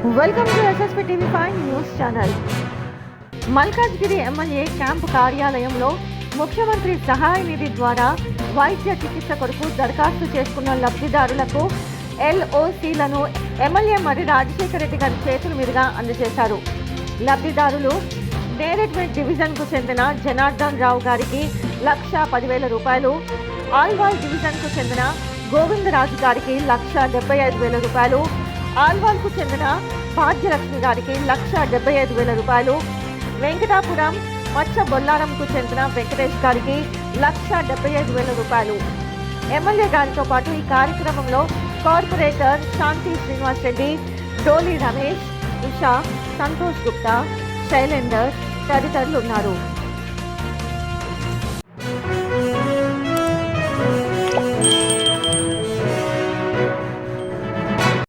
Welcome to SSP TV five news channel Malkajgiri MLA camp కార్యాలయంలో ముఖ్యమంత్రి సహాయ నిధి ద్వారా వైద్య చికిత్స కొరకు దరఖాస్తు చేసుకున్న లబ్ధిదారులకు ఎల్ఓసీలను ఎమ్మెల్యే మరి రాజశేఖర రెడ్డి గారి చేతుల మీదుగా అందజేశారు. లబ్ధిదారులు నేరెడ్మెట్ డివిజన్కు చెందిన జనార్దన్ రావు గారికి లక్ష పదివేల రూపాయలు ఆల్వాల్ డివిజన్కు చెందిన గోవిందరాజు గారికి లక్ష డెబ్బై ఐదు వేల రూపాయలు ఆల్వాల్కు చెందిన భాగ్యలక్ష్మి గారికి లక్ష డెబ్బై ఐదు వేల రూపాయలు. వెంకటాపురం మచ్చ బొల్లారంకు చెందిన వెంకటేష్ గారికి లక్ష డెబ్బై ఐదు వేల రూపాయలు. ఎమ్మెల్యే గారితో పాటు ఈ కార్యక్రమంలో కార్పొరేటర్ శాంతి శ్రీనివాస్ రెడ్డి డోలి రమేష్ ఉషా సంతోష్ గుప్తా శైలేందర్ తదితరులు ఉన్నారు.